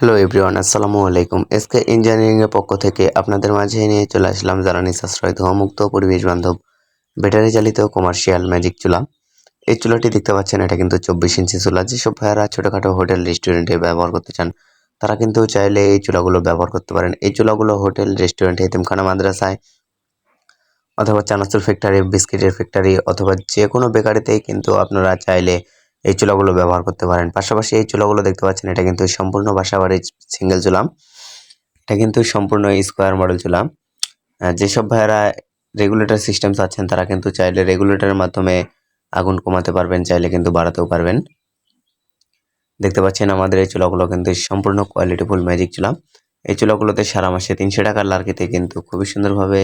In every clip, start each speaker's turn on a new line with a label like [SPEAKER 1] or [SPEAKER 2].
[SPEAKER 1] Hello everyone আসসালামু আলাইকুম। SK engineering এর পক্ষ থেকে আপনাদের মাঝে নিয়ে চলে আসলাম জ্বালানি সাশ্রয় ধোঁয়ামুক্ত পরিবেশ বান্ধব ব্যাটারি চালিত কমার্শিয়াল ম্যাজিক চুলা। এই চুলাটি দেখতে পাচ্ছেন, এটা কিন্তু চব্বিশ ইঞ্চি চুলা। যেসব ভাইয়ারা ছোটোখাটো হোটেল রেস্টুরেন্টে ব্যবহার করতে চান, তারা কিন্তু চাইলে এই চুলাগুলো ব্যবহার করতে পারেন। এই চুলাগুলো হোটেল রেস্টুরেন্ট হেতিমখানা মাদ্রাসায় অথবা চানাচুর ফ্যাক্টরি বিস্কিটের ফ্যাক্টরি অথবা যে কোনো বেকারিতেই কিন্তু আপনারা চাইলে এই চুলাগুলো ব্যবহার করতে পারেন। পাশাপাশি এই চুলাগুলো দেখতে পাচ্ছেন এটা কিন্তু সম্পূর্ণ বাসাবাড়ির সিঙ্গেল চুলা এটা কিন্তু সম্পূর্ণ স্কোয়ার মডেল চুলা আহ, যেসব ভাইয়েরা রেগুলেটর সিস্টেম চাচ্ছেন তারা কিন্তু চাইলে রেগুলেটরের মাধ্যমে আগুন কমাতে পারবেন চাইলে কিন্তু বাড়াতেও পারবেন। দেখতে পাচ্ছেন আমাদের এই চুলাগুলো কিন্তু সম্পূর্ণ কোয়ালিটিফুল ম্যাজিক চুলা এই চুলাগুলোতে সারা মাসে তিনশো টাকার লার্কিতে কিন্তু খুবই সুন্দরভাবে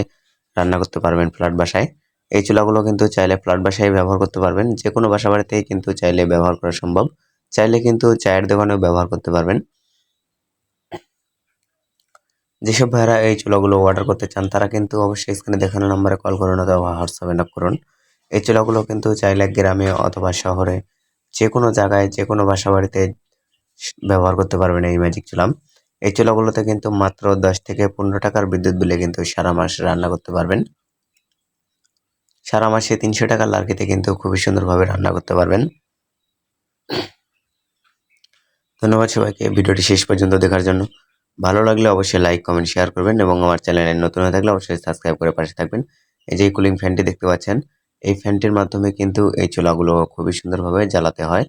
[SPEAKER 1] রান্না করতে পারবেন ফ্ল্যাট বাসায়। এই চুলাগুলো কিন্তু চাইলে ফ্ল্যাট বাসায় ব্যবহার করতে পারবেন। যে কোনো বাসা বাড়িতেই কিন্তু চাইলে ব্যবহার করা সম্ভব। চাইলে কিন্তু চায়ের দোকানেও ব্যবহার করতে পারবেন। যেসব ভাইয়েরা এই চুলাগুলো অর্ডার করতে চান, তারা কিন্তু অবশ্যই স্ক্রিনে দেখানো নম্বরে কল করুন অথবা হোয়াটসঅ্যাপে নক করুন। এই চুলাগুলো কিন্তু চাইলে গ্রামে অথবা শহরে যে কোনো জায়গায় যে কোনো বাসা বাড়িতে ব্যবহার করতে পারবেন এই ম্যাজিক চুলা। এই চুলাগুলোতে কিন্তু মাত্র দশ থেকে পনেরো টাকার বিদ্যুৎ বিলে কিন্তু সারা মাস রান্না করতে পারবেন। সারা মাসে তিনশো টাকার লার্কিতে কিন্তু খুবই সুন্দরভাবে রান্না করতে পারবেন। ধন্যবাদ সবাইকে, ভিডিওটি শেষ পর্যন্ত দেখার জন্য। ভালো লাগলে অবশ্যই লাইক কমেন্ট শেয়ার করবেন এবং আমার চ্যানেলে নতুন হয়ে থাকলে অবশ্যই সাবস্ক্রাইব করে পাশে থাকবেন। এই যে কুলিং ফ্যানটি দেখতে পাচ্ছেন, এই ফ্যানটির মাধ্যমে কিন্তু এই চুলাগুলো খুবই সুন্দরভাবে জ্বালাতে হয়।